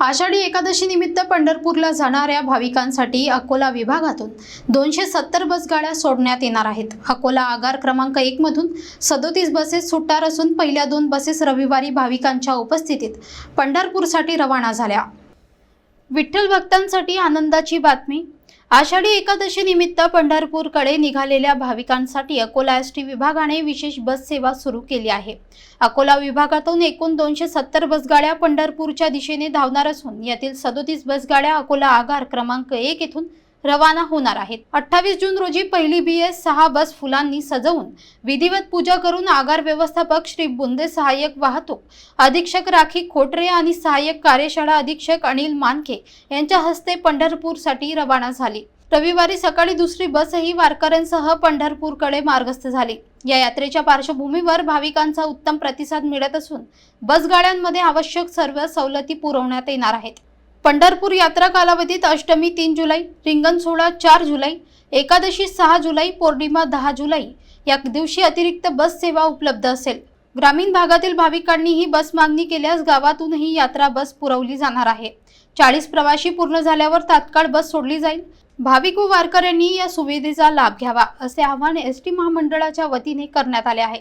आषाढी एकादशी निमित्त पंढरपूरला जाणाऱ्या भाविकांसाठी अकोला विभागातून दोनशे सत्तर बसगाड्या सोडण्यात येणार आहेत. अकोला आगार क्रमांक एक मधून सदोतीस बसेस सुटणार असून पहिल्या दोन बसेस रविवारी भाविकांच्या उपस्थितीत पंढरपूरसाठी रवाना झाल्या. विठ्ठल भक्तांसाठी आनंदाची बातमी. आषाढी एकादशी निमित्त पंढरपूरकडे निघालेल्या भाविकांसाठी अकोला एस टी विभागाने विशेष बस सेवा सुरू केली आहे. अकोला विभागातून एकूण दोनशे सत्तर बसगाड्या पंढरपूरच्या दिशेने धावणार असून यातील सदोतीस बसगाड्या अकोला आगार क्रमांक एक येथून रवाना होणार आहेत. अठ्ठावीस जून रोजी पहिली बी एस सहा बस फुलांनी सजवून विधिवत पूजा करून आगार व्यवस्थापक श्री बुंदे सहाय्यक वाहतूक अधीक्षक राखी खोटरे आणि सहाय्यक कार्यशाळा अधीक्षक अनिल मानके यांच्या हस्ते पंढरपूरसाठी रवाना झाली. रविवारी सकाळी दुसरी बसही वारकऱ्यांसह पंढरपूरकडे मार्गस्थ झाली. या यात्रेच्या पार्श्वभूमीवर भाविकांचा उत्तम प्रतिसाद मिळत असून बसगाड्यांमध्ये आवश्यक सर्व सवलती पुरवण्यात येणार आहेत. पंढरपूर यात्रा कालावधीत अष्टमी तीन जुलै रिंगण सोहळा चार जुलै एकादशी सहा जुलै पौर्णिमा दहा जुलै या दिवशी अतिरिक्त बस सेवा उपलब्ध असेल. ग्रामीण भागातील भाविकांनी ही बस मागणी केल्यास गावातूनही यात्रा बस पुरवली जाणार आहे. चाळीस प्रवासी पूर्ण झाल्यावर तात्काळ बस सोडली जाईल. भाविक व वारकऱ्यांनी या सुविधेचा लाभ घ्यावा असे आवाहन एस टी महामंडळाच्या वतीने करण्यात आले आहे.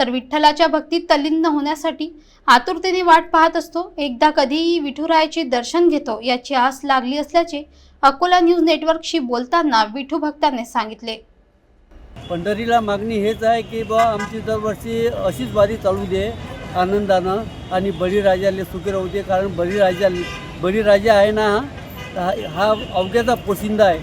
तर विठ्ठलाच्या भक्तीत तल्लीन होण्यासाठी आतुरतेने वाट पाहत असतो. एकदा कधीही विठुरायाचे दर्शन घेतो याची आस लागली असल्याचे अकोला न्यूज नेटवर्कशी बोलताना विठू भक्तांनी सांगितले. पंढरीला मागणी हेच आहे की बा आमची दरवर्षी अशीच वारी चालू दे आनंदानं आणि बळीराजाले सुखी राहू दे. कारण बळीराजा बळीराजा आहे ना हा हा अवघ्याचा पोशिंदा आहे.